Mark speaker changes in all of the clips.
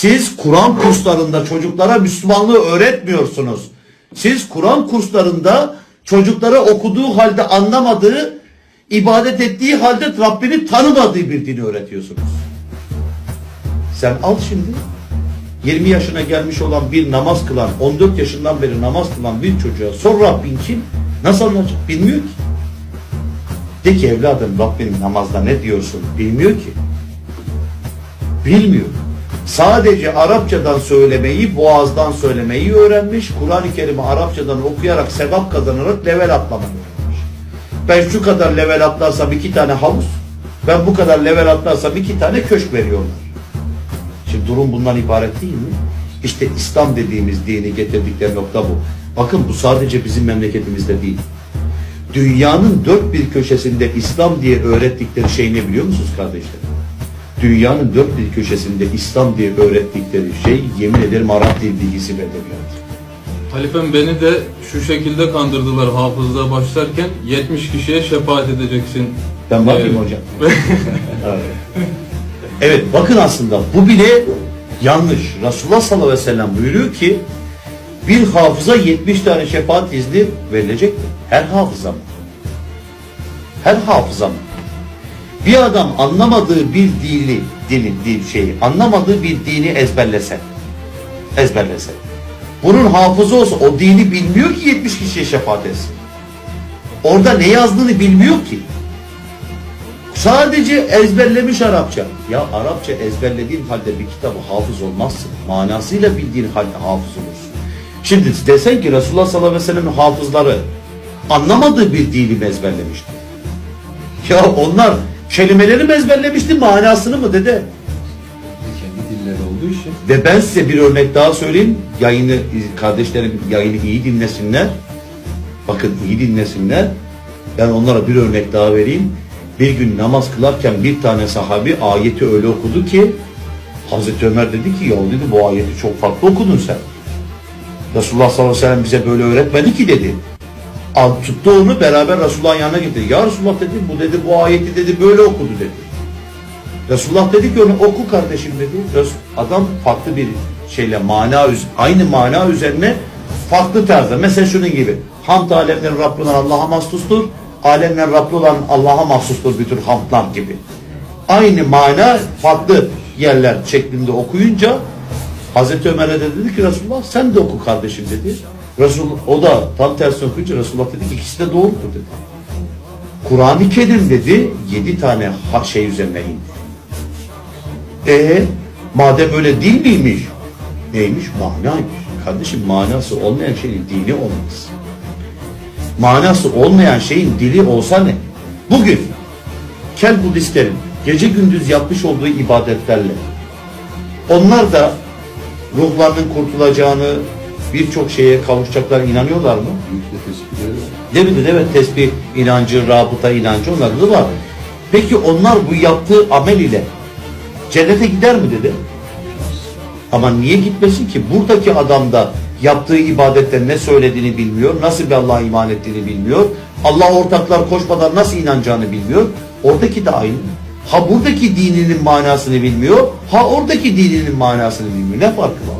Speaker 1: Siz Kur'an kurslarında çocuklara Müslümanlığı öğretmiyorsunuz. Siz Kur'an kurslarında çocuklara okuduğu halde anlamadığı, ibadet ettiği halde Rabbini tanımadığı bir dini öğretiyorsunuz. Sen al şimdi 20 yaşına gelmiş olan bir namaz kılan, 14 yaşından beri namaz kılan bir çocuğa sor Rabbin kim? Nasıl anlayacak? Bilmiyor ki. De ki evladım Rabbin namazda ne diyorsun? Bilmiyor ki. Bilmiyor. Sadece Arapçadan söylemeyi, boğazdan söylemeyi öğrenmiş. Kur'an-ı Kerim'i Arapçadan okuyarak sevap kazanarak level atlamayı öğrenmiş. Ben şu kadar level atlarsam iki tane havuz, ben bu kadar level atlarsam iki tane köşk veriyorlar. Şimdi durum bundan ibaret değil mi? İşte İslam dediğimiz dini getirdikleri nokta bu. Bakın bu sadece bizim memleketimizde değil. Dünyanın dört bir köşesinde İslam diye öğrettikleri şey ne biliyor musunuz kardeşlerim? Dünyanın dört bir köşesinde İslam diye öğrettikleri şey yemin ederim Arap dil bilgisi ve edebiyatı.
Speaker 2: Halifem beni de şu şekilde kandırdılar hafızlığa başlarken 70 kişiye şefaat edeceksin.
Speaker 1: Ben bakayım
Speaker 2: Evet.
Speaker 1: hocam. evet. evet bakın aslında bu bile yanlış. Resulullah sallallahu aleyhi ve sellem buyuruyor ki bir hafıza 70 tane şefaat izni verilecektir. Her hafıza mı? Her hafıza mı? Bir adam anlamadığı bir dili, dili, dil şeyi, anlamadığı bir dini ezberlese, ezberlese. Bunun hafıza olsa o dini bilmiyor ki 70 kişiye şefaat etsin. Orada ne yazdığını bilmiyor ki. Sadece ezberlemiş Arapça. Ya Arapça ezberlediğin halde bir kitabı hafız olmazsın. Manasıyla bildiğin halde hafız olursun. Şimdi desen ki Resulullah sallallahu aleyhi ve sellem'in hafızları anlamadığı bir dili mi ezberlemişti? Ya onlar kelimeleri mi ezberlemişti manasını mı dede?
Speaker 3: kendi dilleri olduğu için
Speaker 1: Ve ben size bir örnek daha söyleyeyim. Yayını kardeşlerim yayını iyi dinlesinler. Bakın iyi dinlesinler. Ben onlara bir örnek daha vereyim. Bir gün namaz kılarken bir tane sahabi ayeti öyle okudu ki Hazreti Ömer dedi ki ya dedi bu ayeti çok farklı okudun sen. Resulullah sallallahu aleyhi ve sellem bize böyle öğretmedi ki dedi. Tuttu onu beraber Resulullah'ın yanına getirdi. Ya Resulullah dedi bu dedi bu ayeti dedi böyle okudu dedi. Resulullah dedi ki onu oku kardeşim dedi. Adam farklı bir şeyle mana aynı mana üzerine farklı tarzda. Mesela şunun gibi. Hamd alemlerin Rabbi olan Allah'a mahsustur. Alemlerin Rabbi olan Allah'a mahsustur bütün hamdlar gibi. Aynı mana farklı yerler şeklinde okuyunca Hazreti Ömer'e de dedi ki Resulullah sen de oku kardeşim dedi. Resul o da tam tersini okuyunca Resulullah dedi ki ikisi de doğrudur dedi. Kur'an-ı Kerim dedi yedi tane şey üzerine indi. E madem öyle değil miymiş? Neymiş? Manaymış. Kardeşim manası olmayan şeyin dini olmaz. Manası olmayan şeyin dili olsa ne? Bugün Kel Budistlerin gece gündüz yapmış olduğu ibadetlerle onlar da ruhlarının kurtulacağını birçok şeye kavuşacaklar inanıyorlar mı?
Speaker 3: büyük de tespitleri var.
Speaker 1: Değil mi? Evet tesbih inancı, rabıta inancı onlarda da var. Peki onlar bu yaptığı amel ile cennete gider mi dedi? Ama niye gitmesin ki? Buradaki adam da yaptığı ibadette ne söylediğini bilmiyor, nasıl bir Allah'a iman ettiğini bilmiyor, Allah ortaklar koşmadan nasıl inanacağını bilmiyor. Oradaki de aynı. Ha buradaki dininin manasını bilmiyor, ha oradaki dininin manasını bilmiyor. Ne farkı var?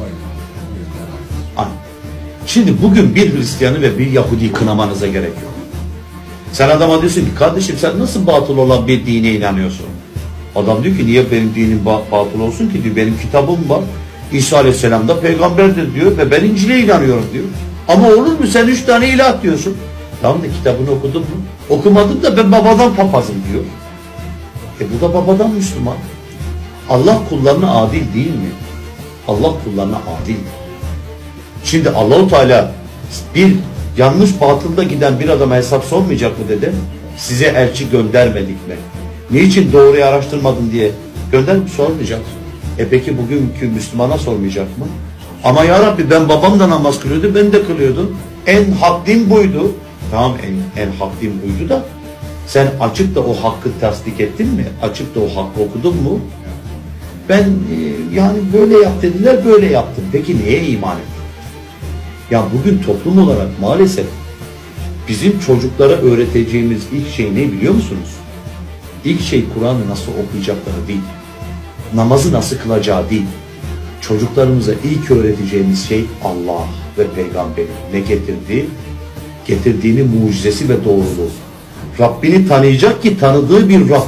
Speaker 1: Şimdi bugün bir Hristiyanı ve bir Yahudi kınamanıza gerek yok. Sen adama diyorsun ki kardeşim sen nasıl batıl olan bir dine inanıyorsun? Adam diyor ki niye benim dinim ba- batıl olsun ki diyor benim kitabım var. İsa Aleyhisselam da peygamberdir diyor ve ben İncil'e inanıyorum diyor. Ama olur mu sen üç tane ilah diyorsun. Tamam da kitabını okudun mu? Okumadım da ben babadan papazım diyor. E bu da babadan Müslüman. Allah kullarına adil değil mi? Allah kullarına adildir. Şimdi Allahu Teala bir yanlış batılda giden bir adama hesap sormayacak mı dedi? Size elçi göndermedik mi? Niçin doğruyu araştırmadın diye gönder? Sormayacak. E peki bugünkü Müslümana sormayacak mı? Ama ya Rabbi ben babam da namaz kılıyordu, ben de kılıyordum. En hak buydu. Tamam en, en hak buydu da sen açıp da o hakkı tasdik ettin mi? Açıp da o hakkı okudun mu? Ben e, yani böyle yap dediler, böyle yaptım. Peki neye iman ettin? Ya bugün toplum olarak maalesef bizim çocuklara öğreteceğimiz ilk şey ne biliyor musunuz? İlk şey Kur'an'ı nasıl okuyacakları değil. Namazı nasıl kılacağı değil. Çocuklarımıza ilk öğreteceğimiz şey Allah ve peygamberi. Ne getirdi? Getirdiğini mucizesi ve doğruluğu. Rabbini tanıyacak ki tanıdığı bir Rab